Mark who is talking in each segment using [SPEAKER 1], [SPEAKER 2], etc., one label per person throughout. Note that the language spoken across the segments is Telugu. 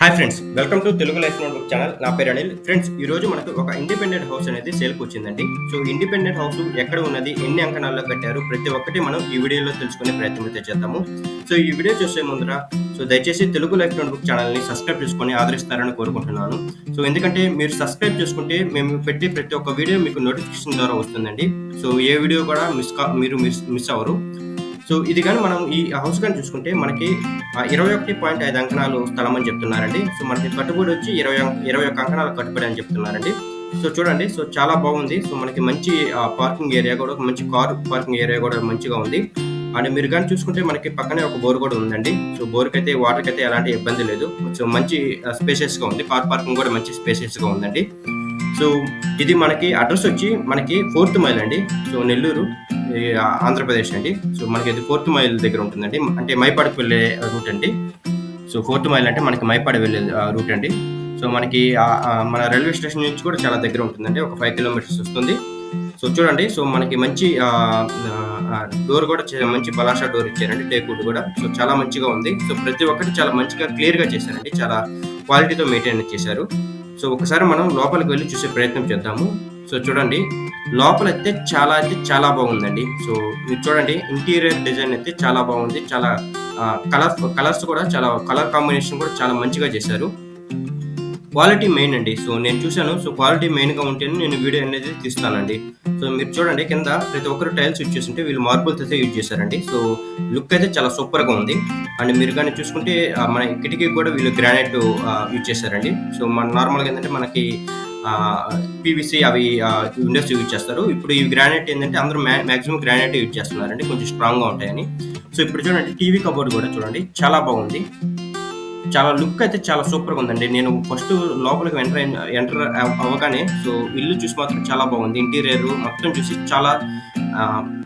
[SPEAKER 1] Hi friends welcome to Telugu life notebook channel నా పేరు అనిల్. ఫ్రెండ్స్ ఈ రోజు మనకు ఒక ఇండిపెండెంట్ హౌస్ అనేది సేల్కి వచ్చిందండి. సో ఇండిపెండెంట్ హౌస్ ఎక్కడ ఉన్నది ఎన్ని అంకణాల్లో కట్టారు ప్రతి ఒక్కటి మనం ఈ వీడియోలో తెలుసుకునే ప్రయత్నం అయితే చేద్దాము. సో ఈ వీడియో చూసే ముందర సో దయచేసి తెలుగు లైఫ్ నోట్బుక్ ఛానల్ని సబ్స్క్రైబ్ చేసుకొని ఆదరిస్తారని కోరుకుంటున్నాను. సో ఎందుకంటే మీరు సబ్స్క్రైబ్ చేసుకుంటే మేము పెట్టే ప్రతి ఒక్క వీడియో మీకు నోటిఫికేషన్ ద్వారా వస్తుందండి. సో ఏ వీడియో కూడా మిస్ కా మీరు మిస్ మిస్ అవ్వరు. సో ఇది కానీ మనం ఈ హౌస్ కానీ చూసుకుంటే మనకి ఇరవై ఒకటి పాయింట్ ఐదు అంకణాలు స్థలం అని చెప్తున్నారండి. సో మనకి కట్టుబడి వచ్చి ఇరవై ఇరవై ఒక్క అంకణాలు కట్టుబడి అని చెప్తున్నారండి. సో చూడండి సో చాలా బాగుంది. సో మనకి మంచి పార్కింగ్ ఏరియా కూడా మంచి కార్ పార్కింగ్ ఏరియా కూడా మంచిగా ఉంది. అండ్ మీరు కానీ చూసుకుంటే మనకి పక్కనే ఒక బోర్ కూడా ఉందండి. సో బోర్కి అయితే వాటర్కి అయితే ఎలాంటి ఇబ్బంది లేదు. సో మంచి స్పేసెస్గా ఉంది. కార్ పార్కింగ్ కూడా మంచి స్పేసెస్గా ఉందండి. సో ఇది మనకి అడ్రస్ వచ్చి మనకి ఫోర్త్ మైల్ అండి. సో నెల్లూరు ఆంధ్రప్రదేశ్ అండి. సో మనకి ఇది ఫోర్త్ మైల్ దగ్గర ఉంటుందండి. అంటే మైపాడుకు వెళ్ళే రూట్ అండి. సో ఫోర్త్ మైల్ అంటే మనకి మైపాడు వెళ్ళే రూట్ అండి. సో మనకి మన రైల్వే స్టేషన్ నుంచి కూడా చాలా దగ్గర ఉంటుందండి. ఒక ఫైవ్ కిలోమీటర్స్ వస్తుంది. సో చూడండి. సో మనకి మంచి డోర్ కూడా చే- మంచి బలాషా డోర్ ఇచ్చారండి. టేకుడ్ కూడా. సో చాలా మంచిగా ఉంది. సో ప్రతి ఒక్కటి చాలా మంచిగా క్లియర్గా చేశారండి. చాలా క్వాలిటీతో మెయింటైన్ చేశారు. సో ఒకసారి మనం లోపలికి వెళ్ళి చూసే ప్రయత్నం చేద్దాము. సో చూడండి లోపల అయితే చాలా అయితే చాలా బాగుందండి. సో మీరు చూడండి ఇంటీరియర్ డిజైన్ అయితే చాలా బాగుంది. చాలా కలర్ కలర్స్ కూడా చాలా కలర్ కాంబినేషన్ కూడా చాలా మంచిగా చేశారు. క్వాలిటీ మెయిన్ అండి. సో నేను చూశాను. సో క్వాలిటీ మెయిన్గా ఉంటేనే నేను వీడియో అనేది తీస్తానండి. సో మీరు చూడండి కింద ప్రతి ఒక్కరు టైల్స్ యూజ్ చేస్తుంటే వీళ్ళు మార్బుల్స్ అయితే యూజ్ చేశారండి. సో లుక్ అయితే చాలా సూపర్గా ఉంది. అండ్ మీరు కానీ చూసుకుంటే మన కిటికీ కూడా వీళ్ళు గ్రానైట్ యూజ్ చేశారండి. సో మన నార్మల్గా ఏంటంటే మనకి పీవీసీ అవి విండోస్ యూజ్ చేస్తారు. ఇప్పుడు ఈ గ్రానైట్ ఏంటంటే అందరూ మాక్సిమం గ్రానైట్ యూజ్ చేస్తున్నారండి. కొంచెం స్ట్రాంగ్గా ఉంటాయని. సో ఇప్పుడు చూడండి టీవీ కబోర్డ్ కూడా చూడండి. చాలా బాగుంది. చాలా లుక్ అయితే చాలా సూపర్గా ఉందండి. నేను ఫస్ట్ లోపలికి ఎంటర్ ఎంటర్ అవ్వగానే సో ఇల్లు చూసి మాత్రం చాలా బాగుంది. ఇంటీరియర్ మొత్తం చూసి చాలా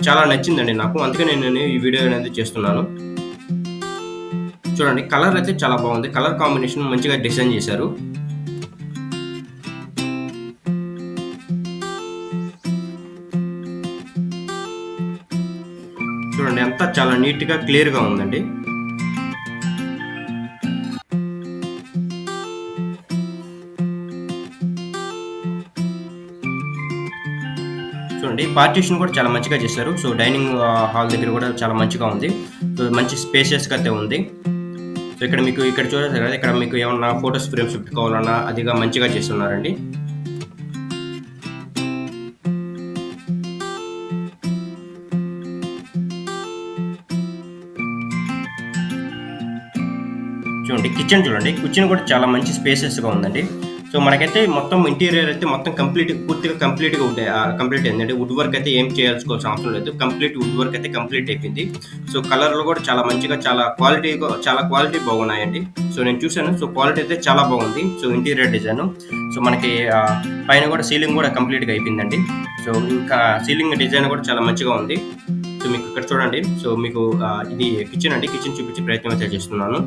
[SPEAKER 1] చాలా నచ్చిందండి నాకు. అందుకే నేను ఈ వీడియో అనేది చేస్తున్నాను. చూడండి కలర్ అయితే చాలా బాగుంది. కలర్ కాంబినేషన్ మంచిగా డిజైన్ చేశారు. చూడండి అంతా చాలా నీట్గా క్లియర్గా ఉందండి. చూడండి. పార్టీషన్ కూడా చాలా మంచిగా చేశారు. సో డైనింగ్ హాల్ దగ్గర కూడా చాలా మంచిగా ఉంది. సో మంచి స్పేషియస్గా అయితే ఉంది. సో ఇక్కడ మీకు ఇక్కడ చూడాలి కదా ఇక్కడ మీకు ఏమన్నా ఫోటోస్ ఫ్రేమ్స్ పెట్టుకోవాలన్నా అదిగా మంచిగా చేస్తున్నారండి. చూడండి కిచెన్ చూడండి. కిచెన్ కూడా చాలా మంచి స్పేసెస్గా ఉందండి. సో మనకైతే మొత్తం ఇంటీరియర్ అయితే మొత్తం కంప్లీట్ పూర్తిగా కంప్లీట్గా ఉండే ఉంటాయి కంప్లీట్ అయిందండి వుడ్ వర్క్ అయితే ఏం చేయాల్సుకోవాల్సిన అవసరం లేదు. కంప్లీట్ వుడ్ వర్క్ అయితే కంప్లీట్ అయిపోయింది. సో కలర్లు కూడా చాలా మంచిగా చాలా క్వాలిటీ చాలా క్వాలిటీ బాగున్నాయండి. సో నేను చూశాను. సో క్వాలిటీ అయితే చాలా బాగుంది. So interior design. సో మనకి పైన కూడా సీలింగ్ కూడా కంప్లీట్గా అయిపోయిందండి. సో ఇంకా సీలింగ్ డిజైన్ కూడా చాలా మంచిగా ఉంది. సో మీకు ఇక్కడ చూడండి. సో మీకు ఇది కిచెన్ అండి. కిచెన్ చూపించే ప్రయత్నం అయితే చేస్తున్నాను.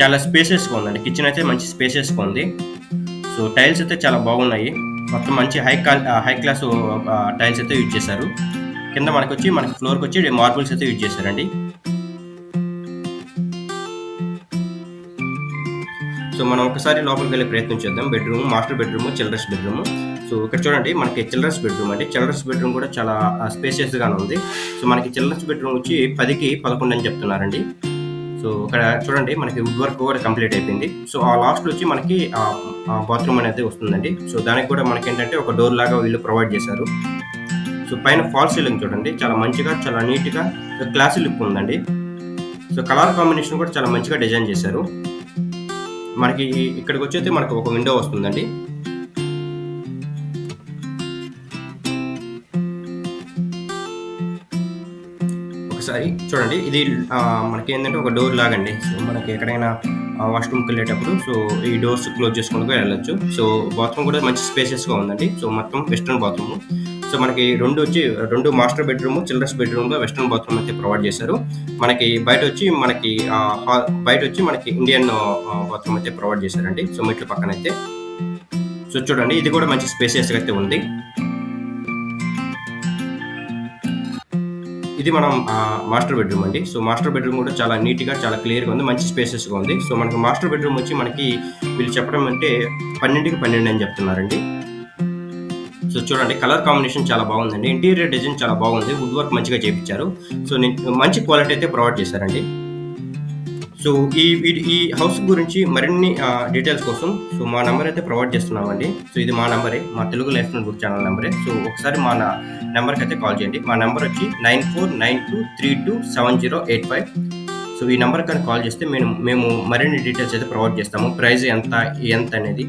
[SPEAKER 1] చాలా స్పేసెస్గా ఉందండి. కిచెన్ అయితే మంచి స్పేసెస్గా ఉంది. సో టైల్స్ అయితే చాలా బాగున్నాయి. మొత్తం మంచి హై క్వాల్ హై క్లాస్ టైల్స్ అయితే యూజ్ చేశారు. కింద మనకు వచ్చి మనకి ఫ్లోర్కి వచ్చి మార్బుల్స్ అయితే యూజ్ చేశారండి. సో మనం ఒకసారి లోపలికి వెళ్ళే ప్రయత్నం చేద్దాం. Bedroom master bedroom children's bedroom. So ఇక్కడ చూడండి మనకి చిల్డ్రన్స్ బెడ్రూమ్ అండి. చిల్డ్రన్స్ బెడ్రూమ్ కూడా చాలా స్పేసియస్గానే ఉంది. సో మనకి చిల్డ్రన్స్ బెడ్రూమ్ వచ్చి పదికి పదకొండు అని చెప్తున్నారండి. సో ఇక్కడ చూడండి మనకి వుడ్ వర్క్ కూడా కంప్లీట్ అయిపోయింది. సో ఆ లాస్ట్ వచ్చి మనకి బాత్రూమ్ అనేది వస్తుందండి. సో దానికి కూడా మనకి ఏంటంటే ఒక డోర్ లాగా వీళ్ళు ప్రొవైడ్ చేశారు. సో పైన ఫాల్ సీలింగ్ చూడండి చాలా మంచిగా చాలా నీట్గా క్లాసీ లుక్ ఉందండి. సో కలర్ కాంబినేషన్ కూడా చాలా మంచిగా డిజైన్ చేశారు. మనకి ఇక్కడికి వచ్చేది మనకు ఒక విండో వస్తుందండి. ఒకసారి చూడండి. ఇది ఆ, మనకి ఏంటంటే ఒక డోర్ లాగండి. సో మనకి ఎక్కడైనా వాష్రూమ్కి వెళ్ళేటప్పుడు సో ఈ డోర్స్ క్లోజ్ చేసుకుని కూడా వెళ్ళొచ్చు. సో బాత్రూమ్ కూడా మంచి స్పేసెస్గా ఉందండి. సో మొత్తం వెస్ట్రన్ బాత్రూమ్ సో మనకి రెండు వచ్చి రెండు మాస్టర్ బెడ్రూమ్ చిల్డ్రన్స్ బెడ్రూమ్గా వెస్ట్రన్ బాత్రూమ్ అయితే ప్రొవైడ్ చేశారు. మనకి బయట వచ్చి మనకి బయట వచ్చి మనకి ఇండియన్ బాత్రూమ్ అయితే ప్రొవైడ్ చేశారండి. సో మెట్ల పక్కన అయితే సో చూడండి ఇది కూడా మంచి స్పేసియస్గా అయితే ఉంది. ఇది మనం మాస్టర్ బెడ్రూమ్ అండి. సో మాస్టర్ బెడ్రూమ్ కూడా చాలా నీట్గా చాలా క్లియర్గా ఉంది. మంచి స్పేసెస్గా ఉంది. సో మనకి మాస్టర్ బెడ్రూమ్ వచ్చి మనకి వీళ్ళు చెప్పడం అంటే పన్నెండుకి పన్నెండు అని చెప్తున్నారండి. సో చూడండి కలర్ కాంబినేషన్ చాలా బాగుందండి. ఇంటీరియర్ డిజైన్ చాలా బాగుంది. వుడ్ వర్క్ మంచిగా చేయించారు సో నేను మంచి క్వాలిటీ అయితే ప్రొవైడ్ చేశారండి. సో ఈ ఈ- ఈ హౌస్ గురించి మరిన్ని డీటెయిల్స్ కోసం సో మా నెంబర్ అయితే ప్రొవైడ్ చేస్తున్నామండి. సో ఇది మా నెంబరే మా తెలుగు లైఫ్ బుక్ ఛానల్ నెంబరే. సో ఒకసారి మా నెంబర్కి అయితే కాల్ చేయండి. మా నెంబర్ వచ్చి nine four nine two three two seven zero eight five. So ఈ నెంబర్ కానీ కాల్ చేస్తే మేము మేము మరిన్ని డీటెయిల్స్ అయితే ప్రొవైడ్ చేస్తాము. ప్రైస్ ఎంత ఎంత అనేది.